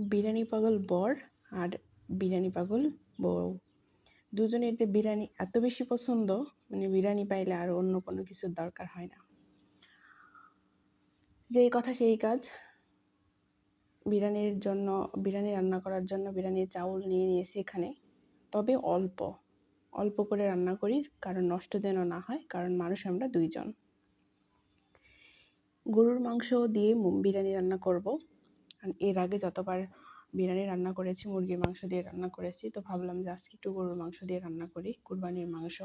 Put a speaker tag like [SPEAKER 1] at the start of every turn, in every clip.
[SPEAKER 1] বিরিয়ানি, পাগল, বর আর বিরিয়ানি, পাগল, বউ। দুজনের যে বিরিয়ানি এত বেশি পছন্দ মানে বিরিয়ানি পাইলে আর অন্য কোনো কিছুর দরকার হয় না। যেই কথা সেই কাজ। বিরিয়ানির জন্য, বিরিয়ানি রান্না করার জন্য বিরিয়ানির চাউল নিয়ে নিয়েছি এখানে। তবে অল্প অল্প করে রান্না করি, কারণ নষ্ট যেন না হয়, কারণ মানুষ আমরা দুইজন। গরুর মাংস দিয়ে বিরিয়ানি রান্না করব। এর আগে যতবার বিরিয়ানি রান্না করেছি, মুরগির মাংস দিয়ে রান্না করেছি, তো ভাবলাম যে আজকে একটু গরুর মাংস দিয়ে রান্না করি, কুরবানির মাংস।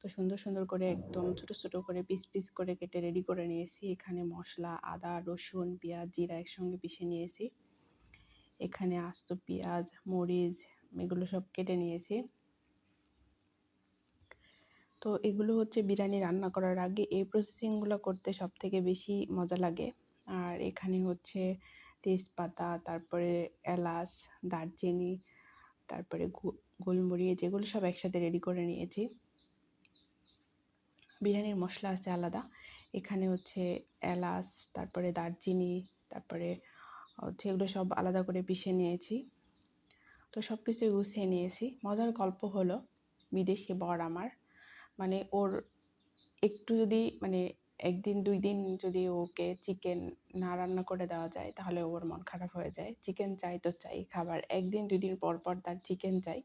[SPEAKER 1] তো সুন্দর সুন্দর করে একদম ছোট ছোট করে পিস পিস করে কেটে রেডি করে নিয়েছি। এখানে মশলা, আদা, রসুন, পেঁয়াজ, জিরা একসঙ্গে পিষে নিয়েছি। এখানে আস্ত পেঁয়াজ, মরিচ, এগুলো সব কেটে নিয়েছি। তো এগুলো হচ্ছে বিরিয়ানি রান্না করার আগে এই প্রসেসিংগুলো করতে সব থেকে বেশি মজা লাগে। আর এখানে হচ্ছে তেজপাতা, তারপরে এলাচ, দারচিনি, তারপরে গোলমরিচ, যেগুলো সব একসাথে রেডি করে নিয়েছি। বিরিয়ানির মশলা আছে আলাদা। এখানে হচ্ছে এলাচ, তারপরে দারচিনি, তারপরে হচ্ছে এগুলো সব আলাদা করে পিষে নিয়েছি। তো সব কিছু গুছিয়ে নিয়েছি। মজার গল্প হলো, বিদেশি বর আমার। মানে ওর একটু যদি মানে একদিন, দুই দিন যদি ওকে চিকেন না রান্না করে দেওয়া যায়, তাহলে ওর মন খারাপ হয়ে যায়। চিকেন চাই তো চাই খাবার। একদিন, দুই দিন পর পর তার চিকেন চাই।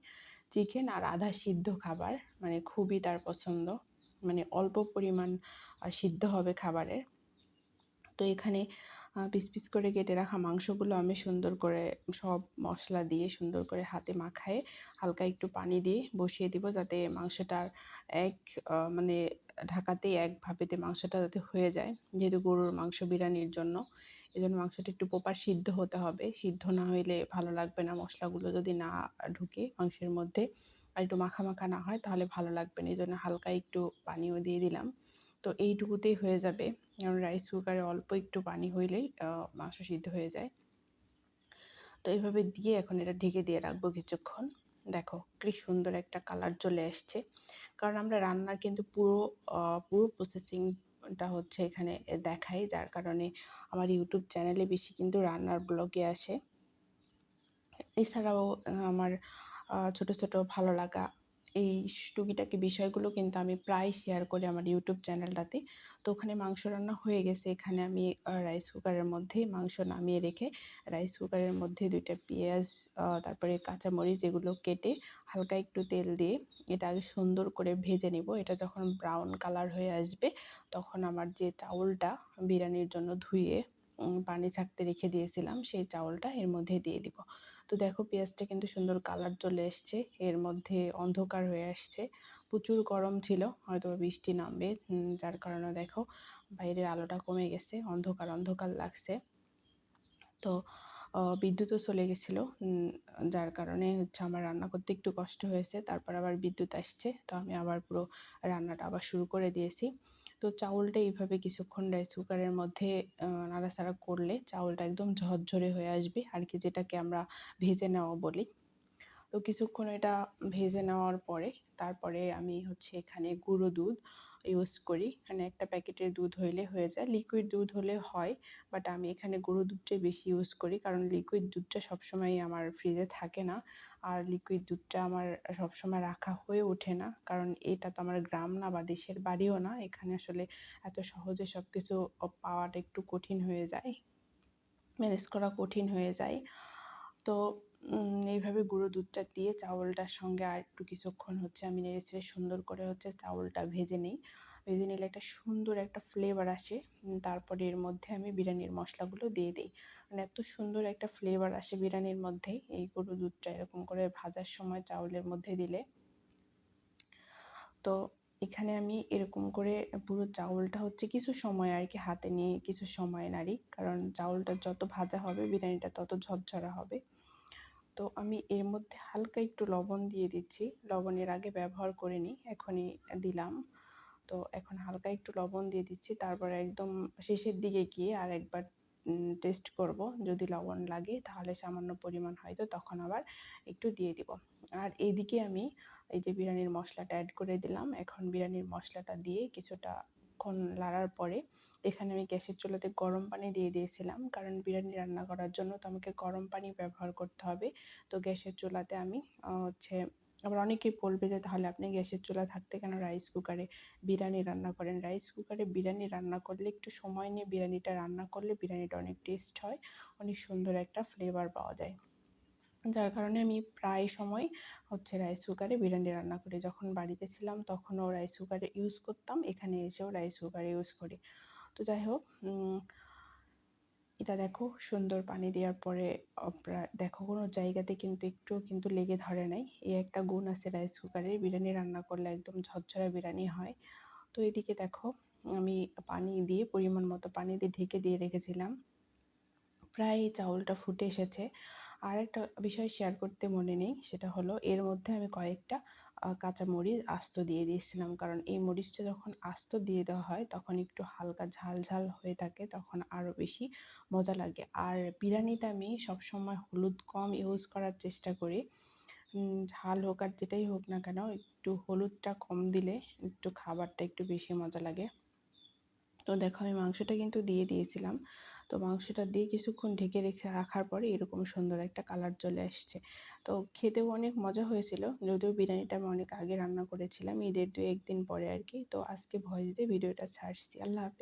[SPEAKER 1] চিকেন আর আধা সিদ্ধ খাবার মানে খুবই তার পছন্দ। মানে অল্প পরিমাণ সিদ্ধ হবে খাবারের। তো এখানে পিস পিস করে কেটে রাখা মাংসগুলো আমি সুন্দর করে সব মশলা দিয়ে সুন্দর করে হাতে মাখায়ে হালকা একটু পানি দিয়ে বসিয়ে দিব, যাতে মাংসটার এক মানে ঢাকাতেই এক ভাপেতে মাংসটা যাতে হয়ে যায়। যেহেতু গরুর মাংস বিরিয়ানির জন্য এই জন্য মাংসটা একটু প্রপার সিদ্ধ হতে হবে। সিদ্ধ না হইলে ভালো লাগবে না মশলাগুলো যদি না ঢুকে মাংসের মধ্যে। আর একটু মাখা মাখা না হয় তাহলে ভালো লাগবে না এই জন্য হালকা একটু পানিও দিয়ে দিলাম। তো এইটুকুতেই হয়ে যাবে। কারণ রাইস কুকারে অল্প একটু পানি হইলেই মাংস সিদ্ধ হয়ে যায়। তো এইভাবে দিয়ে এখন এটা ঢেকে দিয়ে রাখব কিছুক্ষণ। দেখো কি সুন্দর একটা কালার চলে আসছে। কারণ আমরা রান্নার কিন্তু পুরো পুরো প্রসেসিংটা হচ্ছে এখানে দেখাই, যার কারণে আমার ইউটিউব চ্যানেলে বেশি কিন্তু রান্নার ব্লগে আসে। এছাড়াও, আমার ছোট ছোট ভালো লাগা এই টুকিটাকি বিষয়গুলো কিন্তু আমি প্রায় শেয়ার করি আমার ইউটিউব চ্যানেলটাতে তো ওখানে মাংস রান্না হয়ে গেছে। এখানে আমি রাইস কুকারের মধ্যে মাংস নামিয়ে রেখে রাইস কুকারের মধ্যে দুইটা পেঁয়াজ তারপরে কাঁচামরিচ এগুলো কেটে হালকা একটু তেল দিয়ে এটা আগে সুন্দর করে ভেজে নেব। এটা যখন ব্রাউন কালার হয়ে আসবে, তখন আমার যে চাউলটা বিরিয়ানির জন্য ধুয়ে পানি ছাকতে রেখে দিয়েছিলাম, সেই চাউলটা এর মধ্যে দিয়ে দিব। তো দেখো পেঁয়াজটা কিন্তু সুন্দর কালার চলে এসছে, এর মধ্যে অন্ধকার হয়ে আসছে, প্রচুর গরম ছিল, হয়তো বৃষ্টি নামবে যার কারণে দেখো বাইরের আলোটা কমে গেছে, অন্ধকার অন্ধকার লাগছে। তো বিদ্যুৎও চলে গেছিল যার কারণে হচ্ছে আমার রান্না করতে একটু কষ্ট হয়েছে, তারপর আবার বিদ্যুৎ আসছে, তো আমি আবার পুরো রান্নাটা আবার শুরু করে দিয়েছি। তো চাউলটা এইভাবে কিছুক্ষণ রাইস কুকারের মধ্যে নাড়াচাড়া করলে চাউলটা একদম ঝরঝরে হয়ে আসবে। আর কি যেটাকে আমরা ভেজে নেওয়া বলি। তো কিছুক্ষণ এটা ভেজে নেওয়ার পরে তারপরে আমি হচ্ছে এখানে গুঁড়ো দুধ ইউজ করি। এখানে একটা প্যাকেটের দুধ হইলে হয়ে যায়। লিকুইড দুধ হলে হয় বাট আমি এখানে গুঁড়ো দুধটাই বেশি ইউজ করি, কারণ লিকুইড দুধটা সবসময় আমার ফ্রিজে থাকে না। আর লিকুইড দুধটা আমার সবসময় রাখা হয়ে ওঠে না, কারণ এটা তো আমার গ্রাম না বা দেশের বাড়িও না। এখানে আসলে এত সহজে সব কিছু পাওয়াটা একটু কঠিন হয়ে যায়, ম্যানেজ করা কঠিন হয়ে যায়। তো এইভাবে গুঁড়ো দুধটা দিয়ে চাউলটার সঙ্গে আর একটু কিছুক্ষণ হচ্ছে আমি নেড়ে ছেড়ে সুন্দর করে হচ্ছে চাউলটা ভেজে নিই। ভেজে নিলে একটা সুন্দর একটা ফ্লেভার আসে। তারপরে এর মধ্যে আমি বিরিয়ানির মশলাগুলো দিয়ে দিই। মানে এত সুন্দর একটা ফ্লেভার আসে বিরিয়ানির মধ্যেই এই গরু দুধটা এরকম করে ভাজার সময় চাউলের মধ্যে দিলে। তো এখানে আমি এরকম করে পুরো চাউলটা হচ্ছে কিছু সময় আর কি হাতে নিয়ে কিছু সময় নাড়ি। কারণ চাউলটা যত ভাজা হবে বিরিয়ানিটা তত ঝরঝরা হবে। তো আমি এর মধ্যে হালকা একটু লবণ দিয়ে দিচ্ছি। লবণের আগে ব্যবহার করিনি এখনই দিলাম। তো এখন হালকা একটু লবণ দিয়ে দিচ্ছি, তারপরে একদম শেষের দিকে গিয়ে আর একবার টেস্ট করব। যদি লবণ লাগে, তাহলে সামান্য পরিমাণ হয়তো তখন আবার একটু দিয়ে দিব। আর এইদিকে আমি এই যে বিরিয়ানির মশলাটা অ্যাড করে দিলাম, এখন বিরিয়ানির মশলাটা দিয়ে কিছুটা কিছুক্ষণ লাড়ার পরে এখানে আমি গ্যাসের চুলাতে গরম পানি দিয়ে দিয়েছিলাম। কারণ বিরিয়ানি রান্না করার জন্য তো আমাকে গরম পানি ব্যবহার করতে হবে। তো গ্যাসের চুলাতে আমি হচ্ছে, আবার অনেকেই বলবে যে, তাহলে আপনি গ্যাসের চুলা থাকতে কেন রাইস কুকারে বিরিয়ানি রান্না করেন? রাইস কুকারে বিরিয়ানি রান্না করলে একটু সময় নিয়ে বিরিয়ানিটা রান্না করলে বিরিয়ানিটা অনেক টেস্ট হয়, অনেক সুন্দর একটা ফ্লেভার পাওয়া যায়। যার কারণে আমি প্রায় সময় হচ্ছে রাইস কুকারে বিরিয়ানি রান্না করি। যখন বাড়িতে ছিলাম তখনও রাইস কুকারে ইউজ করতাম, এখানে এসেও রাইস কুকারে ইউজ করি। তো যাই হোক এটা দেখো সুন্দর পানি দেওয়ার পরে দেখো কোনো জায়গাতে কিন্তু একটুও কিন্তু লেগে ধরে নাই। এই একটা গুণ আছে রাইস কুকারে বিরিয়ানি রান্না করলে একদম ঝরঝরা বিরিয়ানি হয়। তো এদিকে দেখো, আমি পানি দিয়ে, পরিমাণ মতো পানি দিয়ে ঢেকে দিয়ে রেখেছিলাম। প্রায় চাউলটা ফুটে এসেছে। আর একটা বিষয় শেয়ার করতে মনে নেই, সেটা হলো এর মধ্যে আমি কয়েকটা কাঁচা মরিচ আস্ত দিয়ে দিয়েছিলাম। কারণ এই মরিচটা যখন আস্ত দিয়ে দেওয়া হয়, তখন একটু হালকা ঝাল ঝাল হয়ে থাকে, তখন আরও বেশি মজা লাগে। আর বিরিয়ানিতে আমি সবসময় হলুদ কম ইউজ করার চেষ্টা করি। ঝাল হোক আর যেটাই হোক না কেন, একটু হলুদটা কম দিলে একটু খাবারটা একটু বেশি মজা লাগে। তো দেখো আমি মাংসটা কিন্তু দিয়ে দিয়েছিলাম। তো মাংসটা দিয়ে কিছুক্ষণ ঢেকে রেখে রাখার পরে এরকম সুন্দর একটা কালার চলে আসছে। তো খেতেও অনেক মজা হয়েছিল, যদিও বিরিয়ানিটা আমি অনেক আগে রান্না করেছিলাম ঈদের দু একদিন পরে আর কি। তো আজকে ভয়েস দিয়ে ভিডিওটা ছাড়ছি। আল্লাহ হাফেজ।